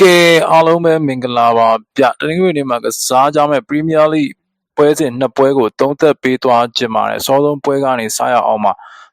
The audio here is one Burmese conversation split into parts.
ကဲအားလုံးပဲမင်္ဂလာပါဗျတနင်္ဂနွေနေ့မှာကစားကြမဲ့ပရီးမီးယားလိပွဲစဉ်နှစ်ပွဲကိုသုံးသက်ပေးသွားခြင်းပါတယ်အစောဆုံးပွဲကနေစရအောင်ပါ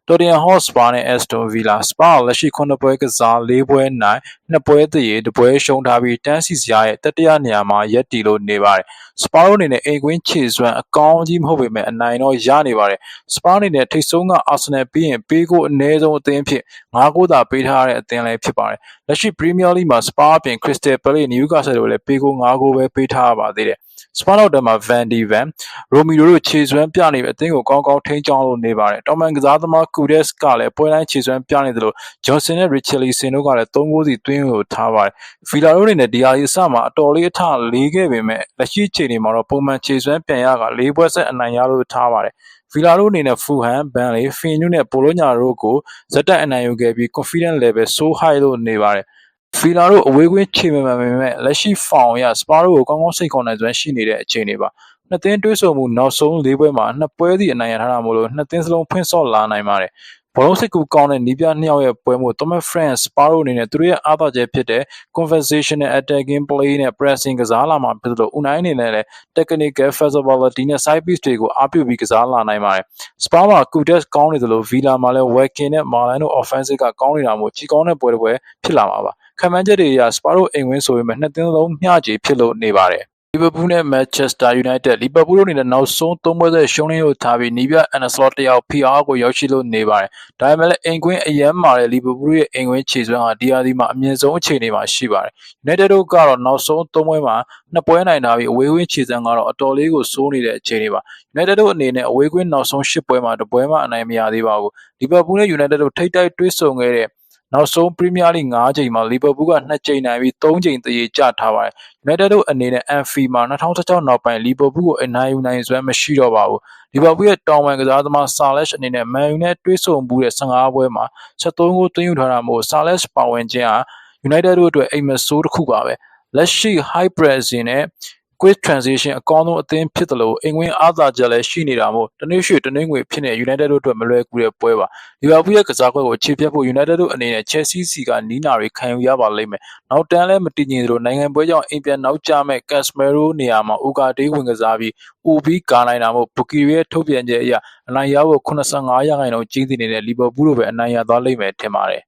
တော်တင်ဟော့စပါနဲ့အက်စတိုဗီလာစပါလက်ရှိ9ပွဲကစား4ပွဲနိုင်2ပွဲတည်တပွဲရှုံးထားပြီးတန်းစီစရာရဲ့တတိယနေရာမှာရက်တီလို့နေပါတယ်စပါတို့အနေနဲ့အိမ်ကွင်းခြေစွမ်းအကောင်းကြီးမဟုတ်ပေမဲ့အနိုင်တော့ရနေပါတယ်စပါအနေနဲ့ထိတ်ဆုံးကအာဆင်နယ်ပြီးရင်ပေးကိုအနည်းဆုံးအသင်းဖြစ်9ဂိုးသာပေးထားတဲ့အသင်းလည်းဖြစ်ပါတယ်လက်ရှိပရီးမီးယားလိမှာစပါအပြင်ခရစ္စတယ်ပလေနယူကာဆယ်တို့လည်းပေးကို9ဂိုးပဲပေးထားပါသေးတယ် စပါနောက်တမှာဗန်ဒီဗန်ရိုမီရိုတို့ခြေစွမ်းပြနေပြီးအသင်းကိုကောင်းကောင်းထိန်းချောင်းလို့နေပါတယ်တော်မန်ကစားသမားကူဒက်စ်ကလည်းပွဲတိုင်းခြေစွမ်းပြနေတယ်လို့ဂျွန်ဆန်နဲ့ရစ်ချယ်လီဆင်တို့ကလည်း3ဂိုးစီသွင်းကိုထားပါတယ်ဖီလာတို့အနေနဲ့ဒီဟာကြီးအစမှာအတော်လေးအထလေးခဲ့ပေမဲ့လက်ရှိချိန်တွေမှာတော့ပုံမှန်ခြေစွမ်းပြန်ရက၄ပွဲဆက်အနိုင်ရလို့ထားပါတယ်ဗီလာတို့အနေနဲ့ဖူဟန်ဘန်လီဖင်ညူနဲ့ပိုလိုညာတို့ကိုဇက်တက်အနိုင်ယူခဲ့ပြီး confidence level so high လို့နေပါတယ် ဖီလာတို့အဝေးကွင်းခြေမှန်မှန်ပေမဲ့လက်ရှိဖောင်ရစပါတို့ကိုကောင်းကောင်းစိတ်ခေါ်နိုင်စွမ်းရှိနေတဲ့အခြေအနေပါနှစ်သင်းတွဲဆုံမှုနောက်ဆုံး၄ပွဲမှာနှစ်ပွဲစီအနိုင်ရထားတာမို့လို့နှစ်သင်းစလုံးဖွင့်ဆော့လာနိုင်ပါတယ်ဘောလုံးစစ်ကူကောင်းတဲ့နီးပြနှစ်ယောက်ရဲ့ပွဲမို့ Thomas France Sparrow အနေနဲ့သူတို့ရဲ့အားသာချက်ဖြစ်တဲ့ conversational attacking play နဲ့ pressing ကစားလာမှာဖြစ်လို့ Unai အနေနဲ့လည်း technical flexibility နဲ့ side piece တွေကိုအားပြုပြီးကစားလာနိုင်ပါတယ်။ Spar မှာ Kudes ကောင်းနေသလို Villa မှာလည်း Watkins နဲ့ Marlon offensive ကကောင်းနေတာမို့ကြီးကောင်းတဲ့ပွဲတစ်ပွဲဖြစ်လာမှာပါ။ ခံမှန်းချက်တွေအရ Spar တို့အိမ်ဝင်းဆိုပေမဲ့နှစ်သင်းလုံးမျှခြေဖြစ်လို့နေပါတယ်။လီဗာပူးနဲ့မန်ချက်စတာယူနိုက်တက်လီဗာပူးတို့အနေနဲ့နောက်ဆုံးသုံးပွဲသက်ရှုံးရင်းကိုထားပြီးနီးပြအန်နစလော့တယောက် PR ကိုရောက်ရှိလို့နေပါတယ်။ဒါပေမဲ့လည်းအိမ်ကွင်းအရန်မာတဲ့လီဗာပူးရဲ့အိမ်ကွင်းခြေစွမ်းဟာဒီအာဒီမှာအမြင့်ဆုံးအခြေအနေမှာရှိပါတယ်။ United တို့ကတော့နောက်ဆုံးသုံးပွဲမှာနှစ်ပွဲနိုင်ထားပြီးအဝေးကွင်းခြေစွမ်းကတော့အတော်လေးကိုစိုးနေတဲ့အခြေအနေပါ။ United တို့အနေနဲ့အဝေးကွင်းနောက်ဆုံး၈ပွဲမှာတပွဲမှအနိုင်မရသေးပါဘူး။လီဗာပူးနဲ့ United တို့ထိပ်တိုက်တွေ့ဆုံခဲ့တဲ့ နောက်ဆုံးပရီးမီးယားလိ၅ချိန်မှာလီဗာပူးက2ချိန်နိုင်ပြီး3ချိန်တရေကျထားပါတယ်။ United တို့အနေနဲ့ Anfield မှာ2016နောက်ပိုင်းလီဗာပူးကိုအနိုင်ယူနိုင်စွမ်းမရှိတော့ပါဘူး။လီဗာပူးရဲ့တောင်ပံကစားသမား Salah အနေနဲ့ Man U နဲ့တွေ့ဆုံမှုတဲ့15ပွဲမှာ73ဂိုးသွင်းယူထားတာမို့ Salah ပါဝင်ခြင်းဟာ United တို့အတွက်အိမ်မဆိုးတစ်ခုပါပဲ။လက်ရှိ high pressing နဲ့ quick transition အကောင်းဆုံးအသင်းဖြစ်တယ်လို့အင်္ဂွင်းအားသာချက်လည်းရှိနေတာမို့တနေ့ရွှေတနေ့ငွေဖြစ်နေ United တို့အတွက်မလွယ်ကူတဲ့ပွဲပါလီဗာပူးရဲ့ကစားကွက်ကိုခြေပြတ်ဖို့ United တို့အနေနဲ့ Chelsea စီကနီးနာတွေခံယူရပါလိမ့်မယ်နောက်တန်းလည်းမတည်ငြိမ်သလိုနိုင်ငံပွဲကြောင့်အိမ်ပြန်နောက်ကျမဲ့ Casemiro နေရာမှာ Ugarte ဝင်ကစားပြီး OB ကာနိုင်တာမို့ Buki ရဲ့ထုတ်ပြန်ချက်အရအနိုင်ရဖို့85ရာခိုင်နှုန်းကြီးတည်နေတဲ့လီဗာပူးတို့ပဲအနိုင်ရသွားလိမ့်မယ်ထင်ပါတယ်